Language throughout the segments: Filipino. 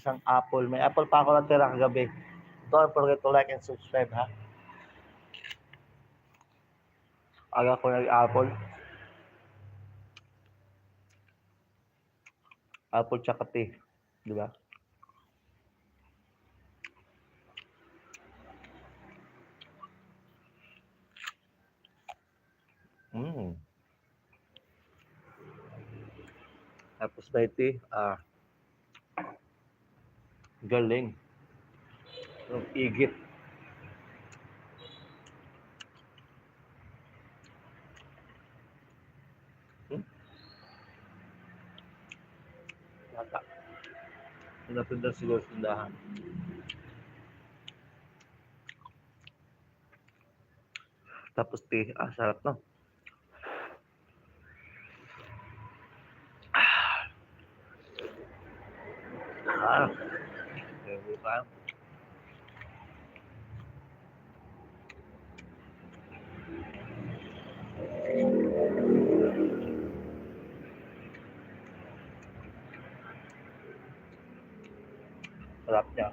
isang apple. May apple pa ako natira kagabi. Don't forget to like and subscribe, ha? Aga ko nag-apple. Apple tsaka tea. Di ba? Mm. Tapos tea. Ah, galing. Yung igit. Hmm? Yata. Pinapindan siguro sa tindahan. Tapos tea. Ah, sarap no? Ah. Hindi pa. Sarap niya.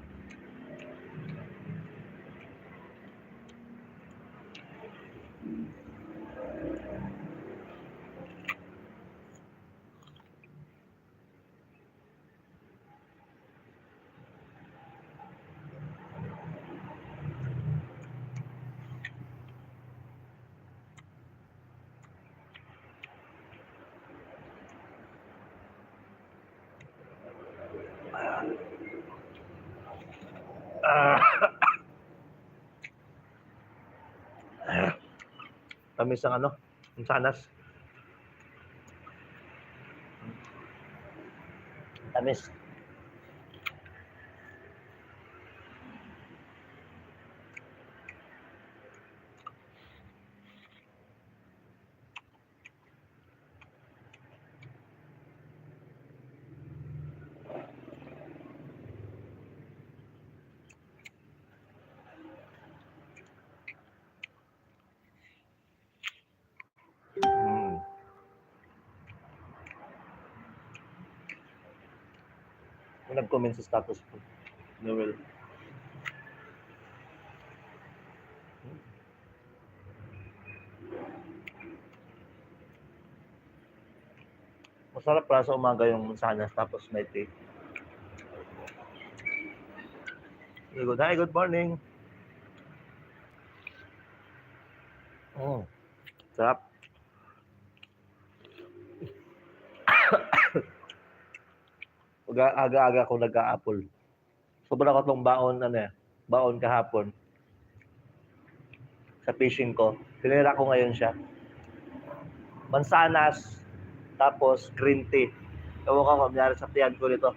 Ah. Tamis ang ano, ang sanas. Tamis. Mm. May nag-comment sa status ko. Noel. Masarap para sa umaga yung mansanas tapos may tea. Good. Hi, good morning. Oh, sarap. Aga- Aga-aga ako nag-a-apple. Sobrang ko tong baon, ano eh, baon kahapon. Sa fishing ko. Tinira ko ngayon siya. Mansanas, tapos green tea. Ewan ko, mamayari sa tiyan ko nito.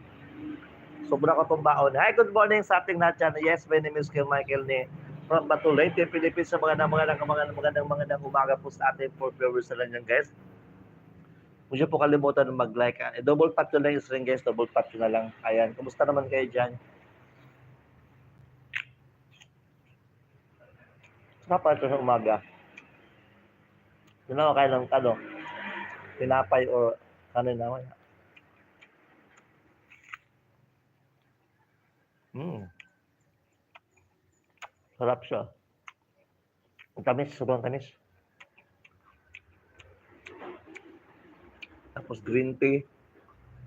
Sobrang ko tong baon. Hi, good morning sa ating lahat dyan. Yes, my name is Kim Michael ni from Batulay, Team Philippines sa mga mga mga mga magandang magandang umaga po sa ating for viewers sa lang guys. Huwag niyo po kalimutan na mag-like. ah. Eh, double tap nyo lang yung string guys. Double tap na lang. Ayan. Kumusta naman kayo dyan? Sarap ito sa umaga. Yun ako kayo ng ano, pinapay or ano na wala. Hmm. Sarap siya. Ang tamis, sobrang tamis. Tapos green tea.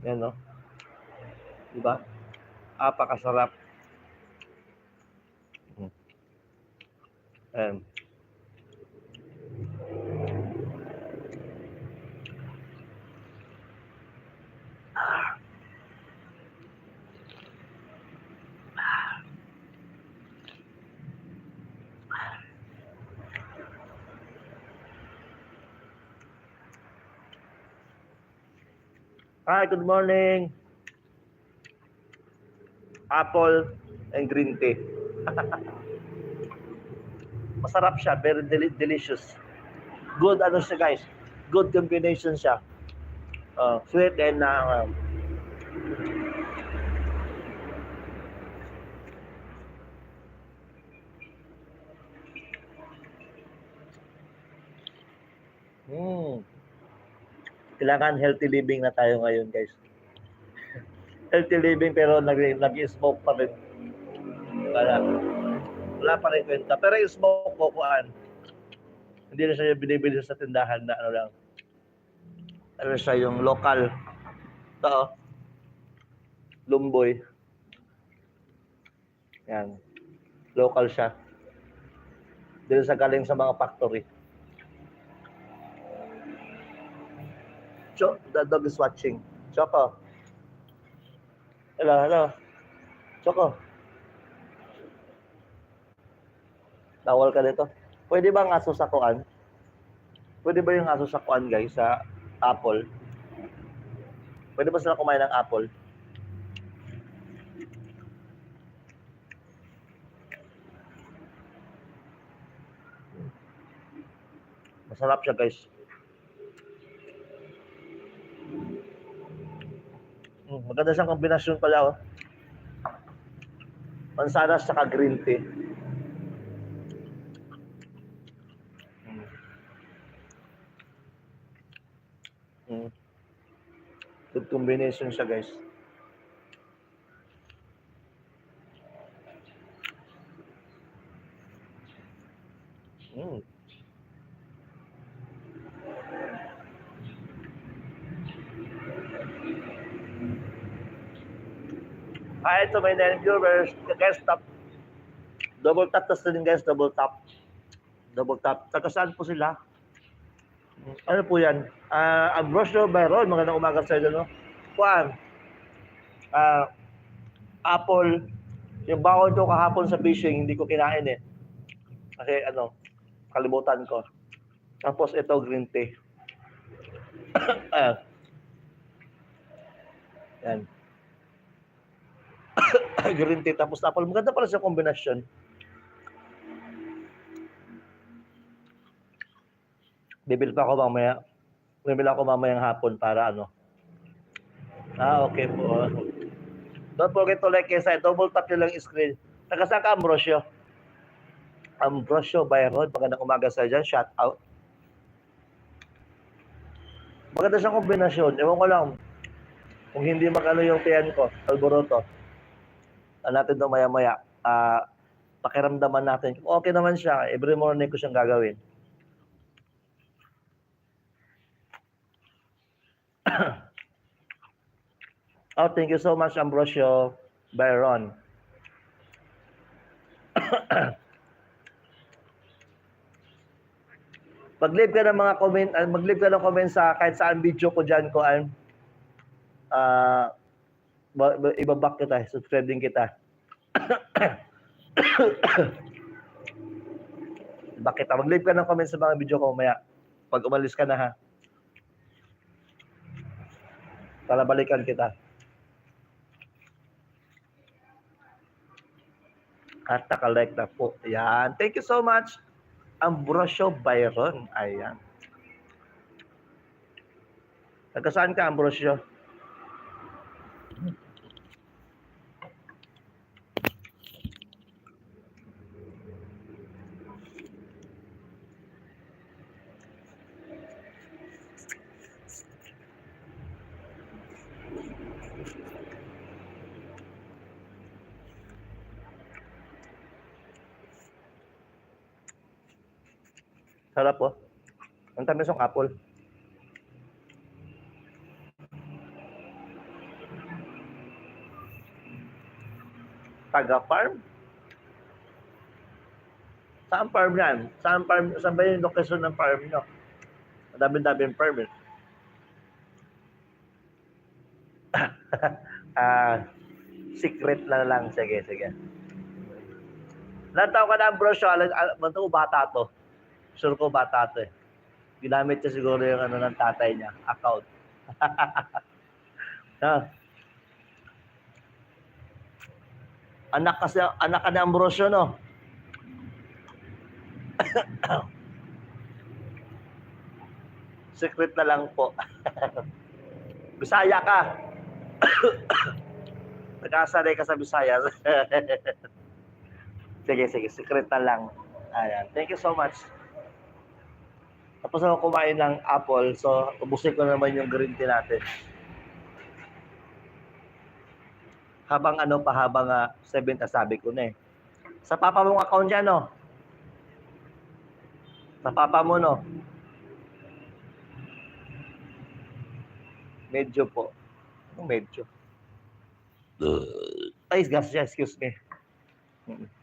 Yan, no? Diba? Apakasarap. Mm. Ayan. Hi, good morning. Apple and green tea. Masarap siya, very deli- delicious. Good ano siya guys. Good combination siya. Uh, sweet and uh, mm, kailangan healthy living na tayo ngayon guys. healthy living pero nag, nag-smoke pa rin. Wala. Wala pa rin kwenta. Pero yung smoke ko, kuan, hindi na siya binibili sa tindahan na ano lang. Ano siya yung local. Ito, oh. Lumboy. Yan. Local siya. Dito sa galing sa mga factory. Cho, the dog is watching. Choco. Hello, hello. Choco. Bawal ka dito. Pwede ba ang aso sa kuan? Pwede ba yung aso sa kuan, guys, sa apple? Pwede ba sila kumain ng apple? Masarap siya, guys. Maganda siyang kombinasyon pala, oh. Mansanas saka green tea. Mm. Mm. Good combination siya, guys. Mm. Hi to my nine viewers. Guys, tap. Double tap tas din guys, double tap. Double tap. Taga saan po sila? Ano po yan? Ah, Ambrosio Byron, magandang umaga sa inyo, no? Juan, ah, apple, yung bawal ko kahapon sa fishing, hindi ko kinain eh. Kasi ano, kalimutan ko. Tapos ito, green tea. ah. Yan. green tea tapos apple. Maganda pala sa kombinasyon. Bibili pa ako mamaya. Bibili ako mamayang hapon para ano. Ah, okay po. Don't forget to like and. Double tap nyo lang screen. Tagasang ka, Ambrosio. Ambrosio Byron. Magandang umaga sa dyan. Shout out. Maganda siyang kombinasyon. Ewan ko lang. Kung hindi magano yung tiyan ko, alboroto. Ano natin ito maya-maya. Ah, pakiramdaman natin. Okay naman siya, every morning ko siyang gagawin. oh, thank you so much, Ambrosio Byron. Mag-leave ka ng mga comment, uh, mag-leave ka ng comment sa kahit saan video ko diyan ko an ah ba- ba- ibabak kita, subscribe din kita. Bakit? Mag-leave ka ng comment sa mga video ko mamaya. Pag umalis ka na ha. Para balikan kita. At nakalike na po. Ayan. Thank you so much. Ambrosio Byron. Ayan. Taga saan ka, Ambrosio? Sarap po. Ang tamis ng apple. Taga farm? Saan farm yan? Saan farm? Saan ba yung location ng farm nyo? Ang dami-daming farm eh. Ah, secret na lang. Sige, sige. Ilan taon ka na, bro? Siya, alam, alam, bata to. Sure ko bata to eh. Ginamit niya siguro yung ano ng tatay niya, account. ha? Anak kasi, anak ka ni Ambrosio, no? Secret na lang po. Bisaya ka. Nagkasanay ka sa Bisaya. sige, sige. Secret na lang. Ayan. Thank you so much. Tapos ako kumain ng apple, so ubusin ko naman yung green tea natin. Habang ano pa, habang uh, 7 sabi ko na eh. Sa papa mong account yan, no? Sa papa mo, no? Medyo po. Anong medyo? Ay, gas excuse me. Mm.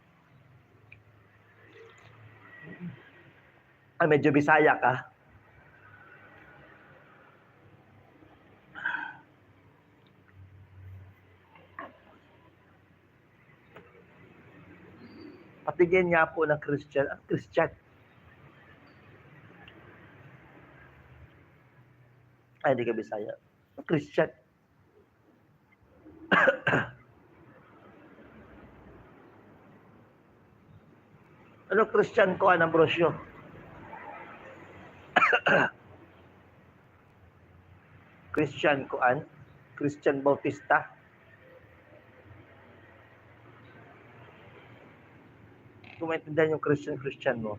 Ah, medyo bisaya ka. Patigyan niya po ng Christian. Ah, Christian. Ay, hindi ka bisaya. Christian. ano Christian ko, ang Ambrosio? Christian Kuan, Christian Bautista. Kung maintindihan yung Christian Christian mo.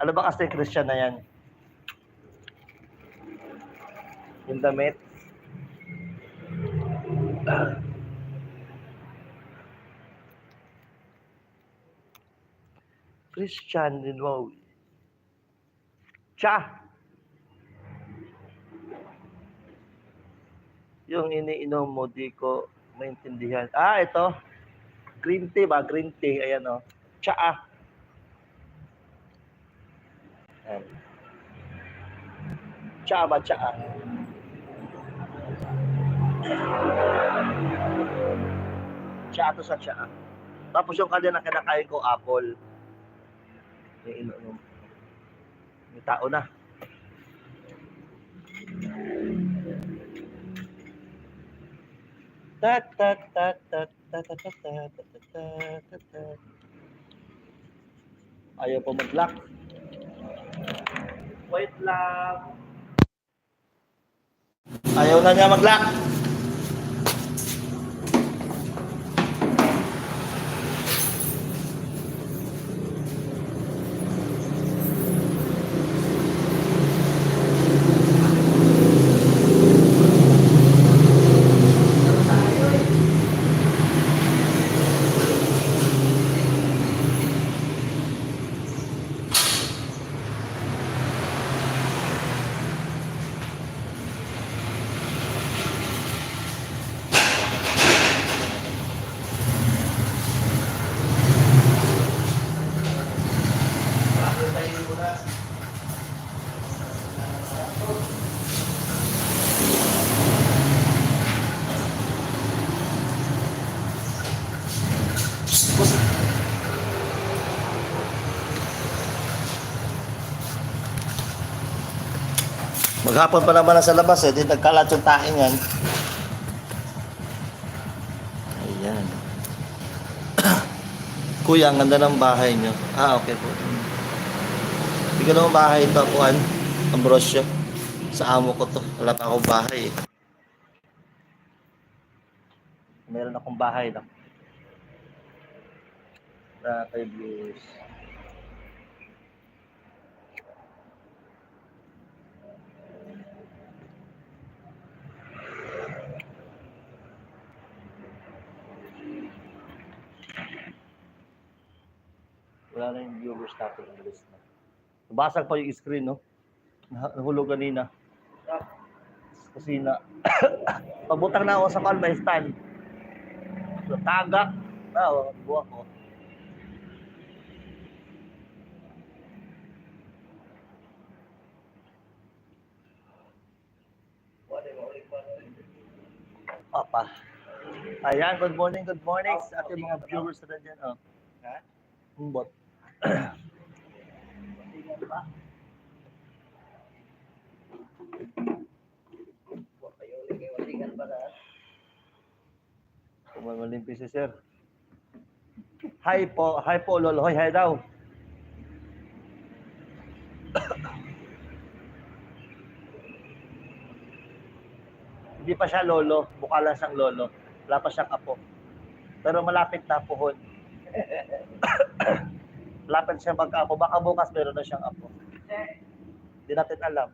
Ano ba kasi Christian na yan? Yung damit? Christian din mo. Cha! Yung iniinom mo, di ko maintindihan. Ah, ito. Green tea ba? Green tea. Ayan o. Oh. Cha. Ayan. Cha ba? Cha. Cha to sa cha. Tapos yung kanya na kinakain ko, apple. Yung ino May tao na. Tat tat tat tat tat tat tat tat tat tat tat. Ayaw pa mag-lock. Wait lang. Ayaw na niya mag-lock. Maghapon pa naman sa labas eh, di nagkalat yung taing yan. Ayan. Kuya, ang ganda ng bahay nyo. Ah, okay po. Ko naman bahay ito, Kuan. Ambrosio. Sa amo ko to. Wala pa akong bahay eh. Meron akong bahay na. Na kay views. Wala na yung viewers natin ang list na. Nabasag pa yung screen, no? Nah- Nahulog kanina. Kusina. Pagbutang na ako sa call, may stand. So, tagak. Na, oh, buwak ko. Papa. Ayan, good morning, good morning sa ating mga viewers na dyan. Oh. Ha? Humbot. Kumalimpi si sir. Hi po, hi po lolo, hi, hi daw. Hindi pa siya lolo, mukha lang siyang lolo. Wala pa siyang apo. Pero malapit na pohon. Lapit siya magka-apo. Baka bukas meron na siyang apo. Hindi natin alam.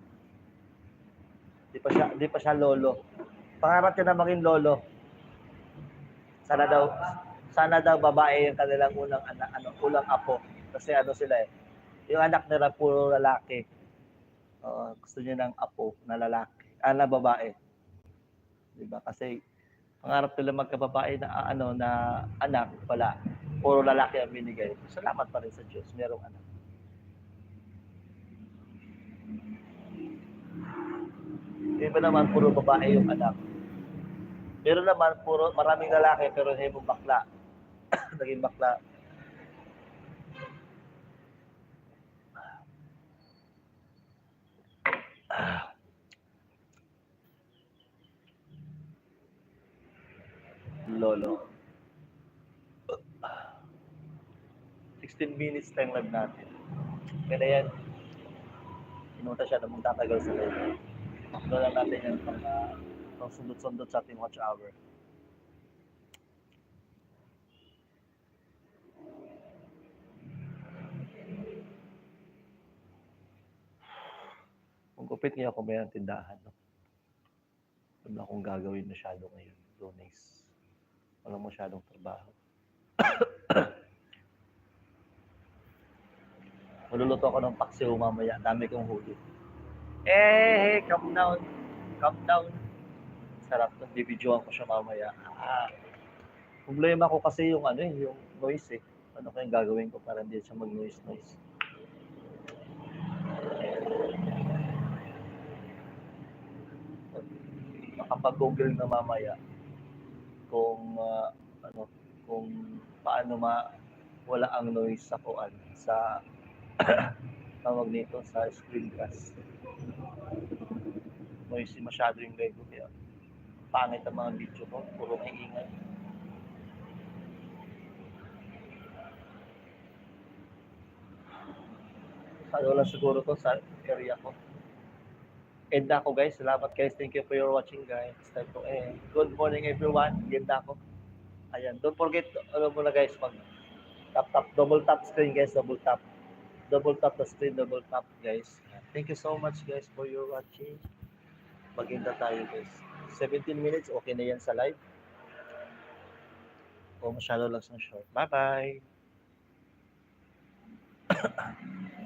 Di pa siya, di pa siya lolo. Pangarap niya na maging lolo. Sana daw, sana daw babae yung kanilang unang anak, ano, unang apo. Kasi ano sila eh. Yung anak nila puro lalaki. Oo, gusto niya ng apo na lalaki. Ah, na babae. Di ba? Kasi pangarap nila magkababae na ah, ano na anak wala. Puro lalaki ang binigay. Salamat pa rin sa Diyos. Merong anak. Di ba naman puro babae yung anak? Pero naman puro maraming lalaki pero hindi mo bakla. Naging bakla. Lolo. 16 minutes time live natin. Kaya yan, Pinuta siya na magtatagal sa live. Doon lang natin yan pang, uh, pang sundot-sundot sa ating watch hour. Kung gupit niya ako may ang tindahan. No? Wala akong gagawin masyado ngayon. Donis. Walang masyadong trabaho. Maluluto ako ng paksiw mamaya. Dami kong huli. Eh, calm down. Calm down. Sarap ng bibidyoan ko siya mamaya. Ah, problema ko kasi yung ano eh, yung noise eh. Ano kayang gagawin ko para hindi siya mag-noise noise. Makapag-google na mamaya kung ah, ano kung paano ma wala ang noise sa kuan sa tawag nito sa screen glass. Noisy masyado yung Lego kaya pangit ang mga video ko, puro may ingay. Ano lang siguro to sa area ko. End ako guys. Salamat guys. Thank you for your watching guys. Time to end. Good morning everyone. End ako. Ayan. Don't forget, ano muna guys, mag tap tap, double tap screen guys, double tap. Double tap the screen, double tap guys. Thank you so much guys for your watching. Maganda tayo guys. 17 minutes, okay na yan sa live. O masyado lang sa short. Bye-bye!